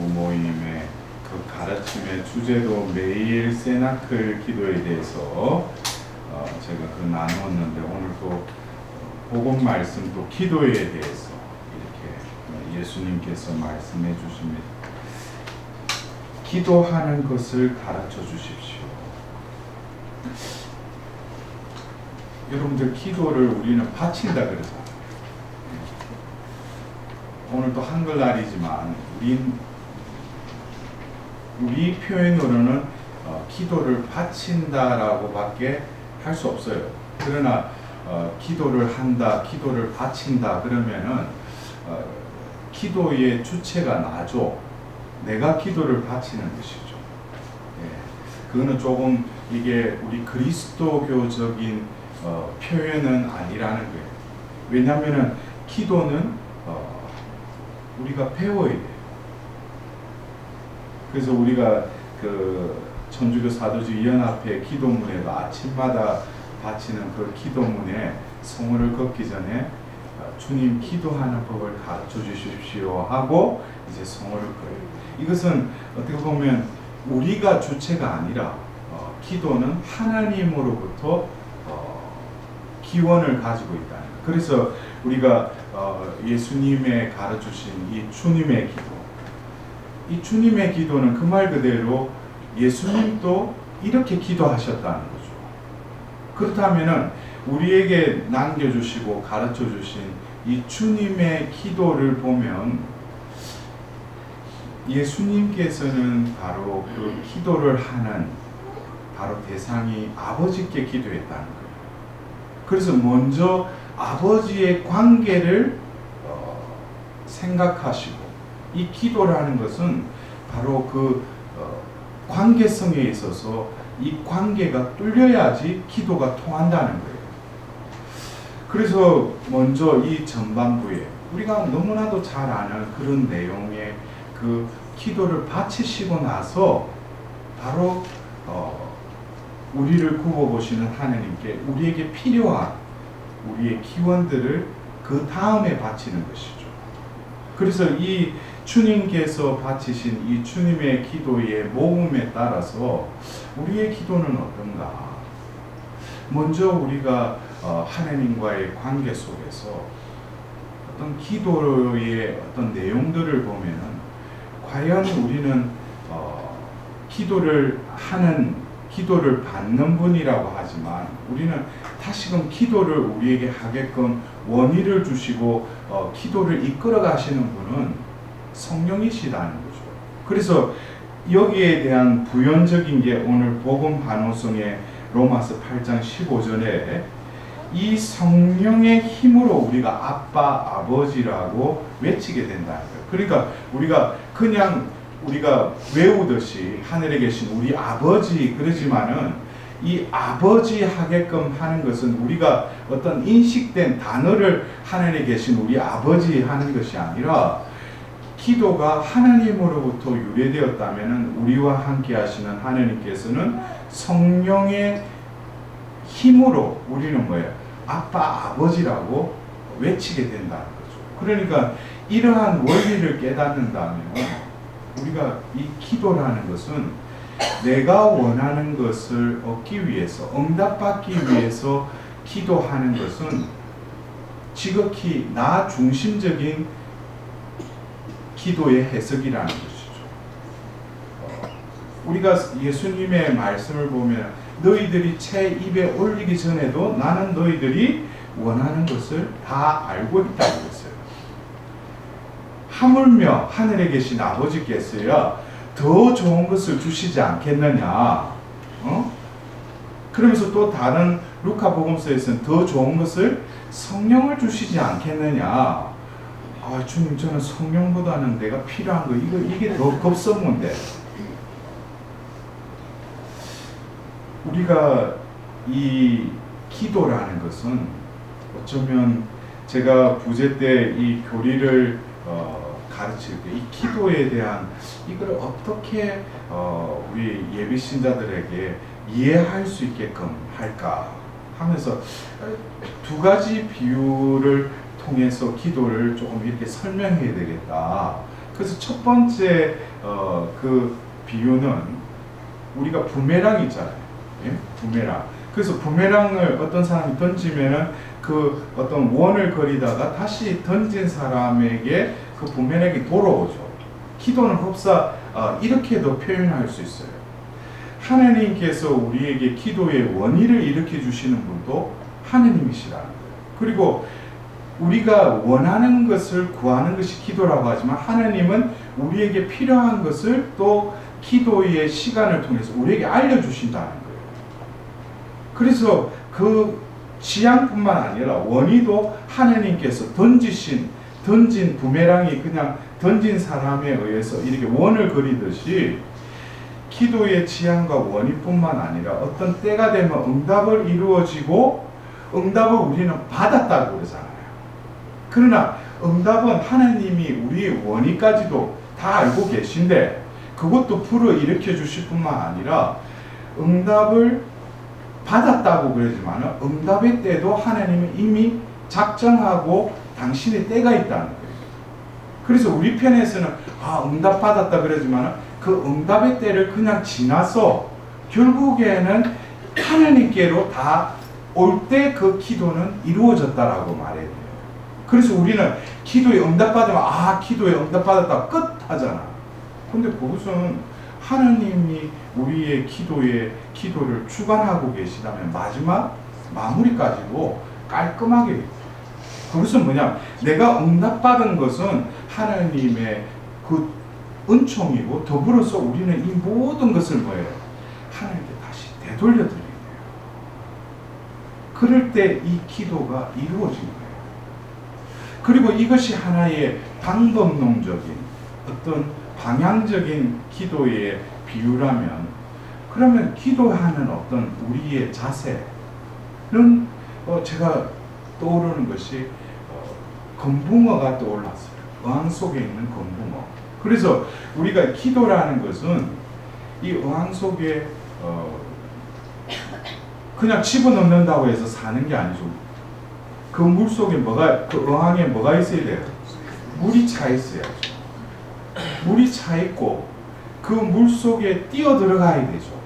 부모님의 그 가르침의 주제도 매일 세나클 기도에 대해서 어, 제가 그 나누었는데 오늘 또 복음 말씀 또 기도에 대해서 이렇게 예수님께서 말씀해 주십니다. 기도하는 것을 가르쳐 주십시오. 여러분들 기도를 우리는 바친다 그러잖아요. 오늘 또 한글날이지만 우린 우리 표현으로는 어, 기도를 바친다라고밖에 할 수 없어요. 그러나 어, 기도를 한다, 기도를 바친다 그러면은 어, 기도의 주체가 나죠. 내가 기도를 바치는 것이죠. 예, 그거는 조금 이게 우리 그리스도교적인 어, 표현은 아니라는 거예요. 왜냐하면은 기도는 어, 우리가 배워야 돼요. 그래서 우리가 그 천주교 사도주 연합회 기도문에도 아침마다 바치는 그 기도문에 성호를 걷기 전에 어, 주님 기도하는 법을 가르쳐 주십시오 하고 이제 성호를 거예요. 이것은 어떻게 보면 우리가 주체가 아니라 어, 기도는 하나님으로부터 어, 기원을 가지고 있다. 그래서 우리가 어, 예수님의 가르치신 이 주님의 기도, 이 주님의 기도는 그 말 그대로 예수님도 이렇게 기도하셨다는 거죠. 그렇다면은 우리에게 남겨주시고 가르쳐 주신 이 주님의 기도를 보면 예수님께서는 바로 그 기도를 하는 바로 대상이 아버지께 기도했다는 거예요. 그래서 먼저 아버지의 관계를 어, 생각하시고 이 기도라는 것은 바로 그 어, 관계성에 있어서 이 관계가 뚫려야지 기도가 통한다는 거예요. 그래서 먼저 이 전반부에 우리가 너무나도 잘 아는 그런 내용의 그 기도를 바치시고 나서 바로 어, 우리를 구워보시는 하나님께 우리에게 필요한 우리의 기원들을 그 다음에 바치는 것이죠. 그래서 이 주님께서 바치신 이 주님의 기도의 모음에 따라서 우리의 기도는 어떤가? 먼저 우리가 어, 하나님과의 관계 속에서 어떤 기도의 어떤 내용들을 보면은 과연 우리는 어, 기도를 하는 기도를 받는 분이라고 하지만 우리는 다시금 기도를 우리에게 하게끔 원의를 주시고 어, 기도를 이끌어 가시는 분은 성령이시다는 거죠. 그래서 여기에 대한 부연적인 게 오늘 복음 반호성의 로마서 8장 15절에 이 성령의 힘으로 우리가 아빠 아버지라고 외치게 거예요. 그러니까 우리가 그냥 우리가 외우듯이 하늘에 계신 우리 아버지 그러지만은 이 아버지 하게끔 하는 것은 우리가 어떤 인식된 단어를 하늘에 계신 우리 아버지 하는 것이 아니라 기도가 하나님으로부터 유래되었다면 우리와 함께 하시는 하나님께서는 성령의 힘으로 우리는 뭐예요? 아빠, 아버지라고 외치게 된다는 거죠. 그러니까 이러한 원리를 깨닫는다면 우리가 이 기도라는 것은 내가 원하는 것을 얻기 위해서, 응답받기 위해서 기도하는 것은 지극히 나 중심적인 기도의 해석이라는 것이죠. 어, 우리가 예수님의 말씀을 보면 너희들이 채 입에 올리기 전에도 나는 너희들이 원하는 것을 다 알고 있다고 했어요. 하물며 하늘에 계신 아버지께서야 더 좋은 것을 주시지 않겠느냐. 어? 그러면서 또 다른 루카 복음서에서는 더 좋은 것을 성령을 주시지 않겠느냐. 아, 주님 저는 성령보다는 내가 필요한 거 이거 이게 더 급선무인데. 우리가 이 기도라는 것은 어쩌면 제가 부재 때이 교리를 어, 가르칠 때 이 기도에 대한 이걸 어떻게 어, 우리 예비 신자들에게 이해할 수 있게끔 할까 하면서 두 가지 비유를 통해서 기도를 조금 이렇게 설명해야 되겠다. 그래서 첫 번째 어, 그 비유는 우리가 부메랑 있잖아요. 예? 부메랑. 그래서 부메랑을 어떤 사람이 던지면은 그 어떤 원을 그리다가 다시 던진 사람에게 그 부메랑이 돌아오죠. 기도는 흡사 어, 이렇게도 표현할 수 있어요. 하나님께서 우리에게 기도의 원인을 일으켜 주시는 분도 하나님이시라는 거예요. 그리고 우리가 원하는 것을 구하는 것이 기도라고 하지만 하나님은 우리에게 필요한 것을 또 기도의 시간을 통해서 우리에게 알려주신다는 거예요. 그래서 그 지향뿐만 아니라 원의도 하나님께서 던지신 던진 부메랑이 그냥 던진 사람에 의해서 이렇게 원을 그리듯이 기도의 지향과 원의뿐만 아니라 어떤 때가 되면 응답을 이루어지고 응답을 우리는 받았다고 그러잖아요. 그러나 응답은 하나님이 우리의 원의까지도 다 알고 계신데 그것도 불어 일으켜 주실 뿐만 아니라 응답을 받았다고 그러지만 응답의 때도 하나님은 이미 작정하고 당신의 때가 있다는 거예요. 그래서 우리 편에서는 아 응답 받았다 그러지만 그 응답의 때를 그냥 지나서 결국에는 하나님께로 다 올 때 그 기도는 이루어졌다라고 말해야 돼요. 그래서 우리는 기도에 응답받으면 아 기도에 응답받았다. 끝 하잖아. 근데 그것은 하나님이 우리의 기도에 기도를 주관하고 계시다면 마지막 마무리까지도 깔끔하게. 그것은 뭐냐? 내가 응답받은 것은 하나님의 그 은총이고 더불어서 우리는 이 모든 것을 뭐예요? 하나님께 다시 되돌려 드리는 거예요. 그럴 때 이 기도가 이루어진 거예요 그리고 이것이 하나의 방법론적인 어떤 방향적인 기도의 비유라면 그러면 기도하는 어떤 우리의 자세는 어 제가 떠오르는 것이 어 금붕어가 떠올랐어요. 어항 속에 있는 금붕어. 그래서 우리가 기도라는 것은 이 어항 속에 어 그냥 집어넣는다고 해서 사는 게 아니죠. 그 물 속에 뭐가 그 어항에 뭐가 있어야 돼요? 물이 차 있어야죠. 물이 차 있고 그 물 속에 뛰어 들어가야 되죠.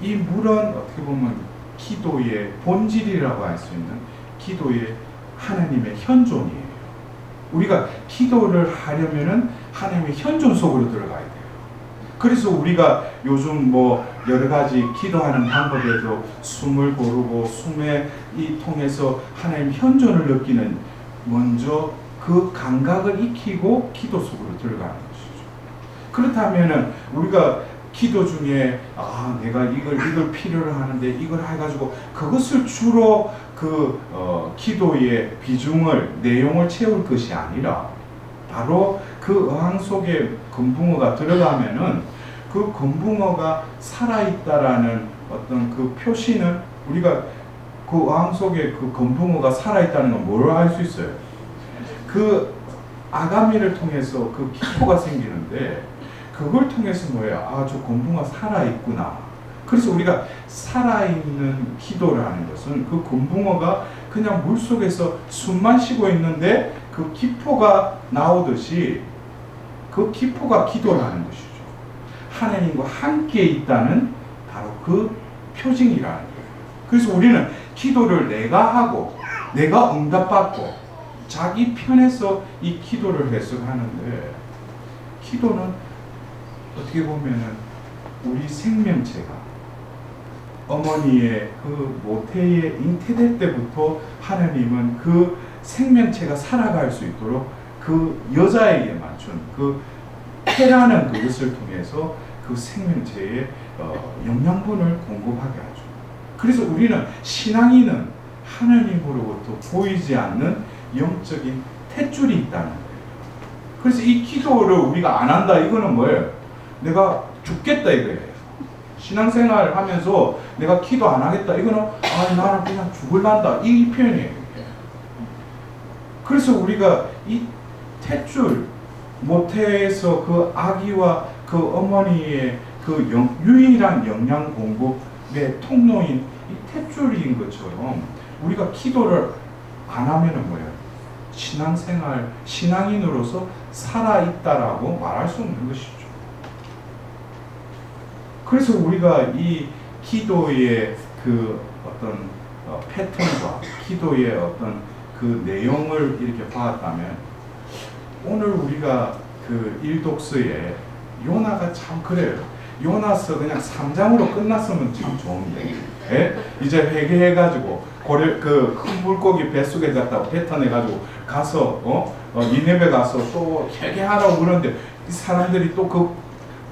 이 물은 어떻게 보면 기도의 본질이라고 할 수 있는 기도의 하나님의 현존이에요. 우리가 기도를 하려면은 하나님의 현존 속으로 들어가야 돼요. 그래서 우리가 요즘 뭐 여러 가지 기도하는 방법에도 숨을 고르고 숨에 이 통해서 하나님 현존을 느끼는 먼저 그 감각을 익히고 기도 속으로 들어가는 것이죠. 그렇다면은 우리가 기도 중에 아 내가 이걸 이걸 필요로 하는데 이걸 해가지고 그것을 주로 그 어, 기도의 비중을 내용을 채울 것이 아니라 바로 그 어항 속에 금붕어가 들어가면은 그 금붕어가 살아있다라는 어떤 그 표시는 우리가 그 어항 속에 그 금붕어가 살아있다는 건 뭐로 알수 있어요? 그 아가미를 통해서 그 기포가 생기는데 그걸 통해서 뭐예요? 아, 저 곤붕어 살아있구나. 그래서 우리가 살아있는 기도라는 것은 그 곤붕어가 그냥 물 속에서 숨만 쉬고 있는데 그 기포가 나오듯이 그 기포가 기도라는 것이죠. 하나님과 함께 있다는 바로 그 표징이라는 거예요. 그래서 우리는 기도를 내가 하고 내가 응답받고 자기 편에서 이 기도를 해석하는데 기도는 어떻게 보면은 우리 생명체가 어머니의 그 모태에 잉태될 때부터 하나님은 그 생명체가 살아갈 수 있도록 그 여자에게 맞춘 그 태라는 그것을 통해서 그 생명체에 어, 영양분을 공급하게 하죠. 그래서 우리는 신앙인은 하나님으로부터 보이지 않는 영적인 탯줄이 있다는 거예요. 그래서 이 기도를 우리가 안 한다 이거는 뭐예요? 내가 죽겠다 이거예요. 신앙생활 하면서 내가 기도 안 하겠다 이거는 아 나는 그냥 죽을란다 이 표현이에요. 그래서 우리가 이 탯줄 모태에서 그 아기와 그 어머니의 그 영, 유일한 영양 공급의 통로인 이 탯줄인 것처럼 우리가 기도를 안 하면은 뭐예요? 신앙생활, 신앙인으로서 살아있다라고 말할 수 없는 것이죠. 그래서 우리가 이 기도의 그 어떤 어, 패턴과 기도의 어떤 그 내용을 이렇게 봤다면 오늘 우리가 그 일독서에 요나가 참 그래요. 요나서 그냥 3장으로 끝났으면 참 좋은데 예? 이제 회개해가지고 고래 그 큰 물고기 뱃속에 갔다 뱉어내가지고 가서 어? 어 니네베 가서 또 회개하라고 그러는데 이 사람들이 또그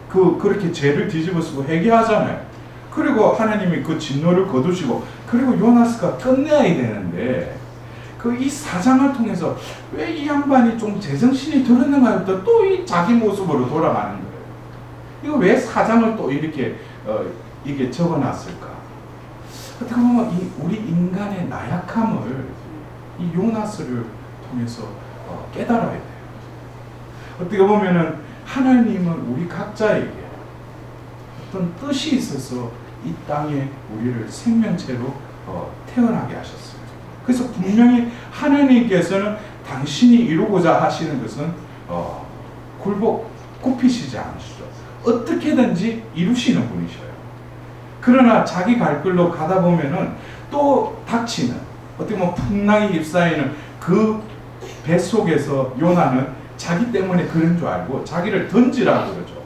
그 그렇게 죄를 뒤집어 쓰고 회개하잖아요. 그리고 하나님이 그 진노를 거두시고 그리고 요나스가 끝내야 되는데 그 이 사장을 통해서 왜 이 양반이 좀 제정신이 들었는가 했더니 또이 자기 모습으로 돌아가는 거예요. 이거 왜 사장을 또 이렇게 어, 이게 적어놨을까? 어떻게 보면 이 우리 인간의 나약함을 이 요나스를 통해서 어, 깨달아야 돼요. 어떻게 보면은 하나님은 우리 각자에게 어떤 뜻이 있어서 이 땅에 우리를 생명체로 어, 태어나게 하셨어요. 그래서 분명히 하나님께서는 당신이 이루고자 하시는 것은 어, 굴복 굽히시지 않으시죠. 어떻게든지 이루시는 분이셔요. 그러나 자기 갈 길로 가다 보면은 또 닥치는 어떻게 보면 풍랑이 휩싸이는 그 뱃속에서 요나는 자기 때문에 그런 줄 알고 자기를 던지라고 그러죠.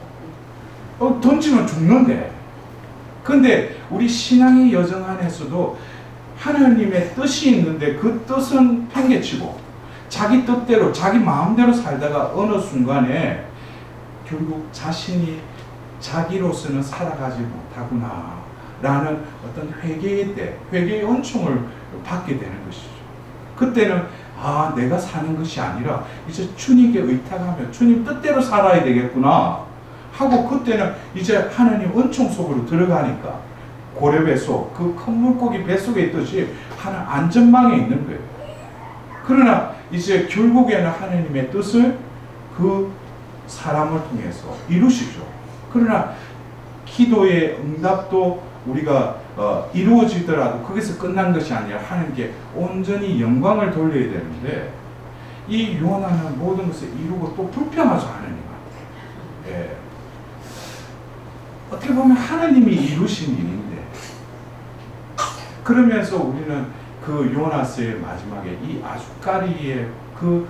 어, 던지면 죽는데. 근데 우리 신앙의 여정 안에서도 하나님의 뜻이 있는데 그 뜻은 팽개치고 자기 뜻대로 자기 마음대로 살다가 어느 순간에 결국 자신이 자기로서는 살아가지 못하구나 라는 어떤 회개의 때, 회개의 은총을 받게 되는 것이죠. 그때는 아 내가 사는 것이 아니라 이제 주님께 의탁하며 주님 뜻대로 살아야 되겠구나 하고 그때는 이제 하나님 은총 속으로 들어가니까 고래 뱃속 그 큰 물고기 뱃속에 있듯이 하는 안전망에 있는 거예요. 그러나 이제 결국에는 하나님의 뜻을 그 사람을 통해서 이루시죠. 그러나 기도의 응답도 우리가 어, 이루어지더라도 거기서 끝난 것이 아니라 하나님께 온전히 영광을 돌려야 되는데 이 요나는 모든 것을 이루고 또 불평하죠 하나님한테. 예. 어떻게 보면 하나님이 이루신 일인데 그러면서 우리는 그 요나스의 마지막에 이 아주까리의 그,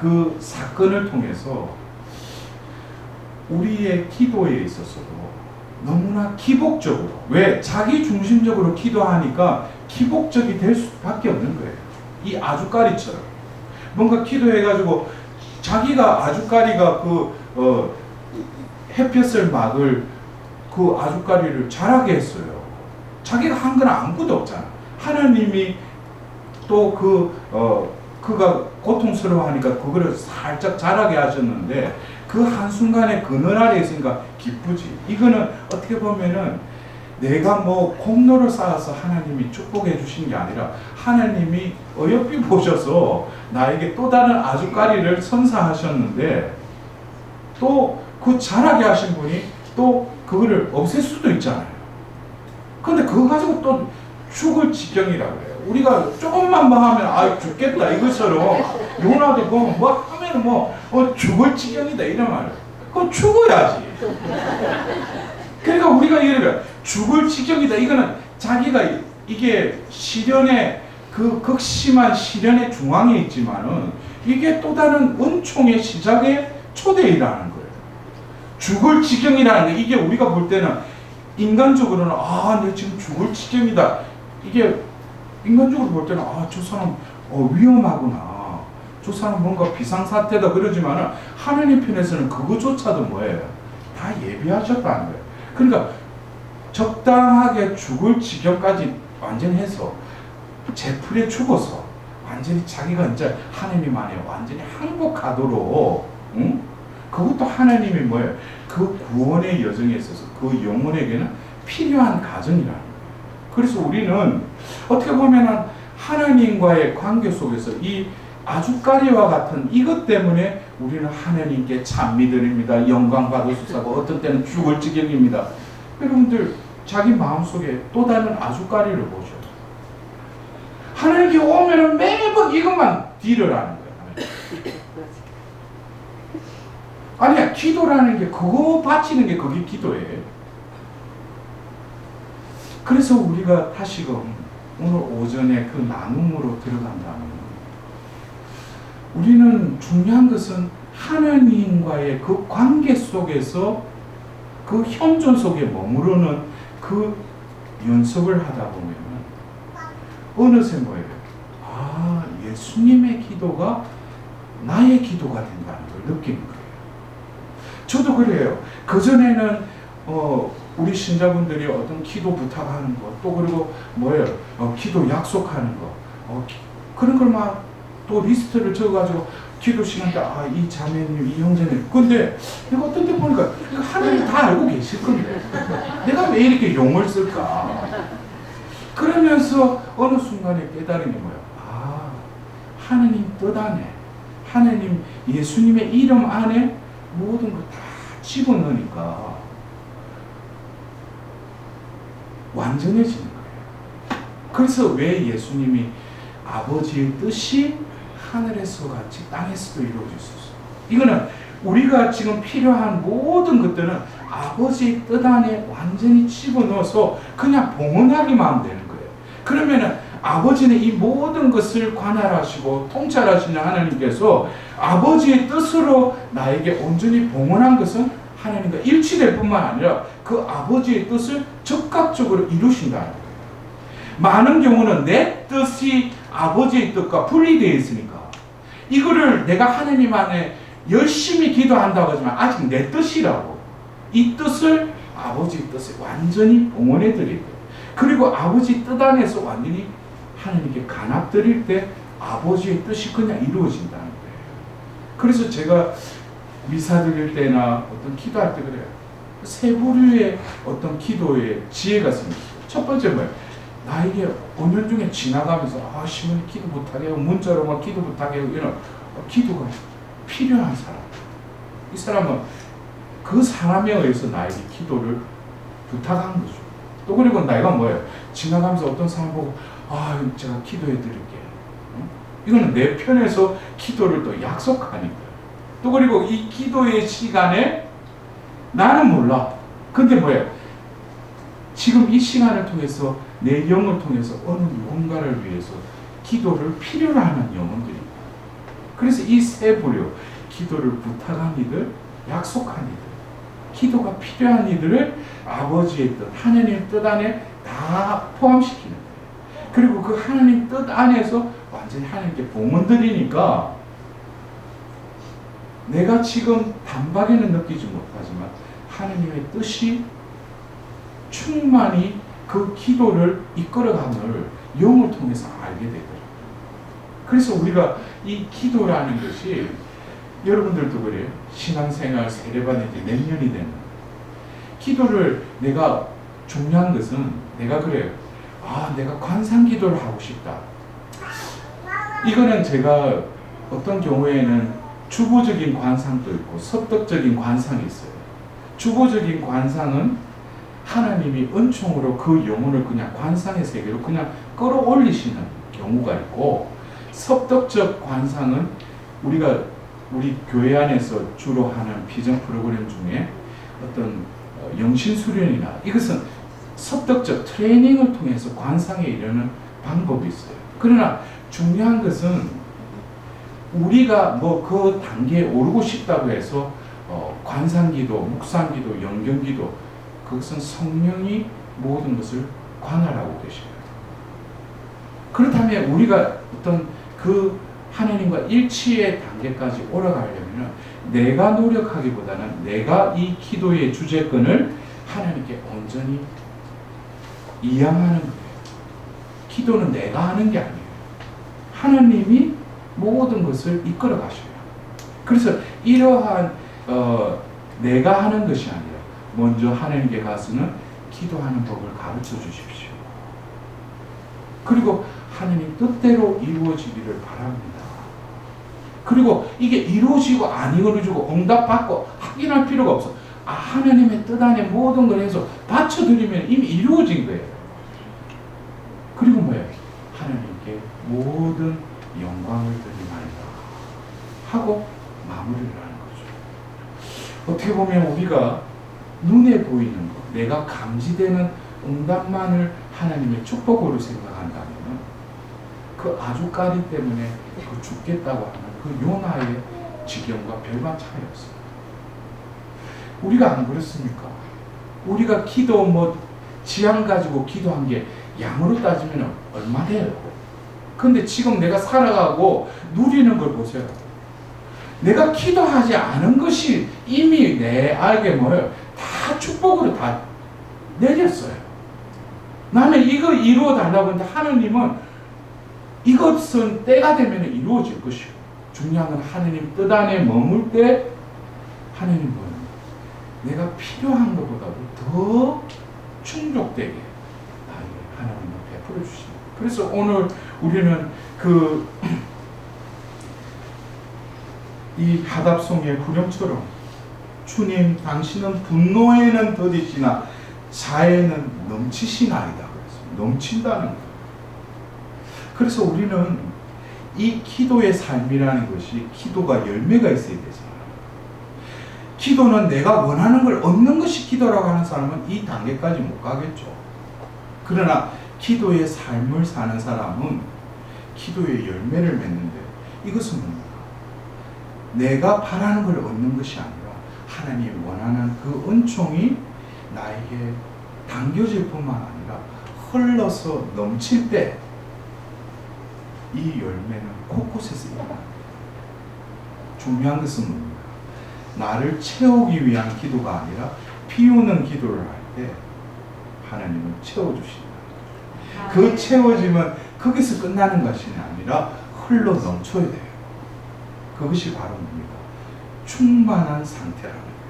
그 사건을 통해서 우리의 기도에 있어서도 너무나 기복적으로 왜 자기 중심적으로 기도하니까 기복적이 될 수밖에 없는 거예요. 이 아주까리처럼 뭔가 기도해가지고 자기가 아주까리가 그 어, 햇볕을 막을 그 아주까리를 자라게 했어요. 자기가 한 건 아무것도 없잖아. 하나님이 또그 어, 그가 고통스러워하니까 그거를 살짝 자라게 하셨는데 그 한순간에 그늘 아래 있으니까 기쁘지. 이거는 어떻게 보면은 내가 뭐 공로를 쌓아서 하나님이 축복해 주신 게 아니라 하나님이 어여삐 보셔서 나에게 또 다른 아주까리를 선사하셨는데 또 그 자라게 하신 분이 또 그거를 없앨 수도 있잖아요. 근데 그거 가지고 또 죽을 지경이라 그래요. 우리가 조금만 뭐 하면 아 죽겠다 이것처럼 요나도 보면 뭐 하면 뭐 어, 죽을 지경이다 이런 말. 그럼 죽어야지. 그러니까 우리가 이러면 죽을 지경이다. 이거는 자기가 이게 시련의 그 극심한 시련의 중앙에 있지만은 이게 또 다른 은총의 시작의 초대이라는 거예요. 죽을 지경이라는 게 이게 우리가 볼 때는 인간적으로는 아, 내 지금 죽을 지경이다. 이게 인간적으로 볼 때는 아, 저 사람 어, 위험하구나. 저 사람 뭔가 비상사태다 그러지만은 하나님 편에서는 그거조차도 뭐예요? 다 예비하셨다는 거예요. 그러니까 적당하게 죽을 지경까지 완전히 해서 제풀에 죽어서 완전히 자기가 이제 하나님 안에 완전히 항복하도록 응? 그것도 하나님이 뭐예요? 그 구원의 여정에 있어서 그 영혼에게는 필요한 과정이라는 거예요. 그래서 우리는 어떻게 보면은 하나님과의 관계 속에서 이 아주까리와 같은 이것 때문에 우리는 하나님께 찬미드립니다. 영광 받으소서고 어떤 때는 죽을 지경입니다. 여러분들 자기 마음속에 또 다른 아주까리를 보죠. 하나님께 오면은 매번 이것만 딜을 하는 거야. 아니야, 기도라는 게 그거 바치는 게 그게 기도예요. 그래서 우리가 다시금 오늘 오전에 그 나눔으로 들어간다면 우리는 중요한 것은 하나님과의 그 관계 속에서 그 현존 속에 머무르는 그 연습을 하다 보면 어느새 뭐예요? 아, 예수님의 기도가 나의 기도가 된다는 걸 느끼는 거예요. 저도 그래요. 그전에는 어, 우리 신자분들이 어떤 기도 부탁하는 거, 또 그리고 뭐예요? 어, 기도 약속하는 거, 어, 기- 그런 걸막또 리스트를 적어가지고 기도 시간 때, 아, 이 자매님, 이 형제님. 근데 내가 어떤 데 보니까 하나님 다 알고 계실 건데. 내가 왜 이렇게 용을 쓸까? 그러면서 어느 순간에 깨달은 게 뭐야? 아, 하나님 뜻 안에, 하나님 예수님의 이름 안에 모든 걸 다 집어넣으니까 완전해지는 거예요. 그래서 왜 예수님이 아버지의 뜻이 하늘에서 같이 땅에서도 이루어질 수 있어요. 이거는 우리가 지금 필요한 모든 것들은 아버지의 뜻 안에 완전히 집어넣어서 그냥 봉헌하기만 하면 되는 거예요. 그러면은 아버지는 이 모든 것을 관할하시고 통찰하시는 하나님께서 아버지의 뜻으로 나에게 온전히 봉헌한 것은 하나님과 일치될 뿐만 아니라 그 아버지의 뜻을 적극적으로 이루신다는 거예요. 많은 경우는 내 뜻이 아버지의 뜻과 분리되어 있으니까 이거를 내가 하나님 안에 열심히 기도한다고 하지만 아직 내 뜻이라고 이 뜻을 아버지의 뜻에 완전히 봉헌해 거예요. 그리고 아버지 뜻 안에서 완전히 하나님께 간합 드릴 때 아버지의 뜻이 그냥 이루어진다는 거예요. 그래서 제가 미사 드릴 때나 어떤 기도할 때 그래요. 세 부류의 어떤 기도의 지혜가 생겼어요. 첫 번째 뭐예요? 나에게 5년 중에 지나가면서 아 시몬이 기도 부탁해 문자로 막 기도 부탁해 이런 기도가 필요한 사람. 이 사람은 그 사람에 의해서 나에게 기도를 부탁한 거죠. 또 그리고 내가 뭐예요? 지나가면서 어떤 사람 보고 아 제가 기도해 드릴게요. 응? 이거는 내 편에서 기도를 또 약속하니까. 또 그리고 이 기도의 시간에 나는 몰라. 근데 뭐예요? 지금 이 시간을 통해서 내 영을 통해서 어느 누군가를 위해서 기도를 필요로 하는 영혼들이 그래서 이 세 부류 기도를 부탁한 이들, 약속한 이들, 기도가 필요한 이들을 아버지의 뜻, 하나님의 뜻 안에 다 포함시키는 거예요. 그리고 그 하나님 뜻 안에서 완전히 하나님께 봉헌 드리니까 내가 지금 단박에는 느끼지 못하지만 하나님의 뜻이 충만히 그 기도를 이끌어감을 영을 통해서 알게 되더라고요. 그래서 우리가 이 기도라는 것이 여러분들도 그래요. 신앙생활 세례받은 지몇 년이 됐나. 기도를 내가 중요한 것은 내가 그래요. 아, 내가 관상 기도를 하고 싶다. 이거는 제가 어떤 경우에는 주보적인 관상도 있고 섭덕적인 관상이 있어요. 주보적인 관상은 하나님이 은총으로 그 영혼을 그냥 관상의 세계로 그냥 끌어올리시는 경우가 있고 섭덕적 관상은 우리가 우리 교회 안에서 주로 하는 비전 프로그램 중에 어떤 어, 영신 수련이나 이것은 섭덕적 트레이닝을 통해서 관상에 이르는 방법이 있어요. 그러나 중요한 것은 우리가 뭐 그 단계에 오르고 싶다고 해서 어, 관상기도, 묵상기도, 영경기도 그것은 성령이 모든 것을 관할하고 계셔요. 그렇다면 우리가 어떤 그 하나님과 일치의 단계까지 올라가려면 내가 노력하기보다는 내가 이 기도의 주제권을 하나님께 온전히 이양하는 거예요. 기도는 내가 하는 게 아니에요. 하나님이 모든 것을 이끌어 가셔요. 그래서 이러한 어, 내가 하는 것이 아니라 먼저 하나님께 가서는 기도하는 법을 가르쳐 주십시오. 그리고 하나님 뜻대로 이루어지기를 바랍니다. 그리고 이게 이루어지고 안 이루어지고 응답받고 확인할 필요가 없어. 아, 하나님의 뜻 안에 모든 걸 해서 받쳐드리면 이미 이루어진 거예요. 그리고 뭐예요? 하나님께 모든 영광을 드리나이다. 하고 마무리를 하는 거죠. 어떻게 보면 우리가 눈에 보이는 것, 내가 감지되는 응답만을 하나님의 축복으로 생각한다면 그 아주까리 때문에 그 죽겠다고 하는 그 요나의 지경과 별반 차이 없습니다. 우리가 안 그렇습니까? 우리가 기도 뭐 지향 가지고 기도한 게 양으로 따지면 얼마 돼요? 근데 지금 내가 살아가고 누리는 걸 보세요. 내가 기도하지 않은 것이 이미 내 알게 뭐예요? 다 축복으로 다 내렸어요. 나는 이거 이루어 달라고 했는데 하나님은 이것은 때가 되면 이루어질 것이고 중요한 건 하나님 뜻 안에 머물 때 하나님은 내가 필요한 것보다도 더 충족되게 나에게 하나님은 베풀어 주십니다. 그래서 오늘 우리는 그 이 하답송의 후렴처럼 주님 당신은 분노에는 더디시나 자에는 넘치시나이다 그랬어요. 넘친다는 거예요. 그래서 우리는 이 기도의 삶이라는 것이 기도가 열매가 있어야 되잖아요. 기도는 내가 원하는 걸 얻는 것이 기도라고 하는 사람은 이 단계까지 못 가겠죠. 그러나 기도의 삶을 사는 사람은 기도의 열매를 맺는데 이것은 뭡니까? 내가 바라는 걸 얻는 것이 아니라 하나님이 원하는 그 은총이 나에게 당겨질 뿐만 아니라 흘러서 넘칠 때 이 열매는 곳곳에서 일어납니다. 중요한 것은 뭡니까? 나를 채우기 위한 기도가 아니라 비우는 기도를 할 때 하나님은 채워주신다. 그 채워짐은 거기서 끝나는 것이 아니라 흘러 넘쳐야 돼요. 그것이 바로 뭡니까? 충만한 상태라는 거예요.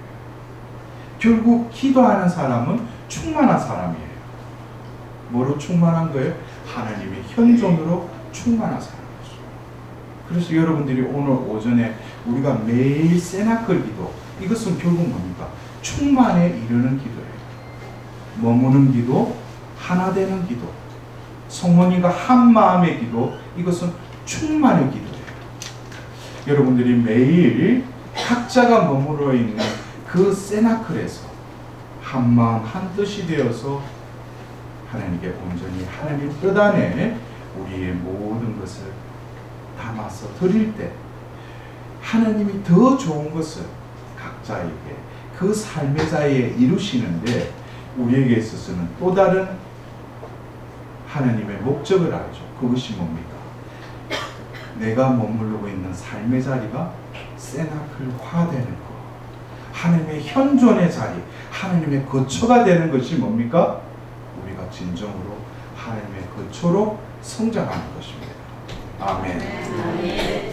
결국 기도하는 사람은 충만한 사람이에요. 뭐로 충만한 거예요? 하나님의 현존으로 충만한 사람이죠. 그래서 여러분들이 오늘 오전에 우리가 매일 세나클 기도 이것은 결국 뭡니까? 충만에 이르는 기도예요. 머무는 기도, 하나 되는 기도, 성모님과 한 마음의 기도 이것은 충만의 기도예요. 여러분들이 매일 각자가 머무러 있는 그 세나클에서 한 마음 한 뜻이 되어서 하나님께 온전히 하나님 뜻 안에 우리의 모든 것을 담아서 드릴 때 하나님이 더 좋은 것을 각자에게 그 삶의 자리에 이루시는데 우리에게 있어서는 또 다른 하나님의 목적을 알죠. 그것이 뭡니까? 내가 머무르고 있는 삶의 자리가 세나클화 되는 것. 하나님의 현존의 자리, 하나님의 거처가 되는 것이 뭡니까? 우리가 진정으로 하나님의 거처로 성장하는 것입니다. 아멘. 아멘.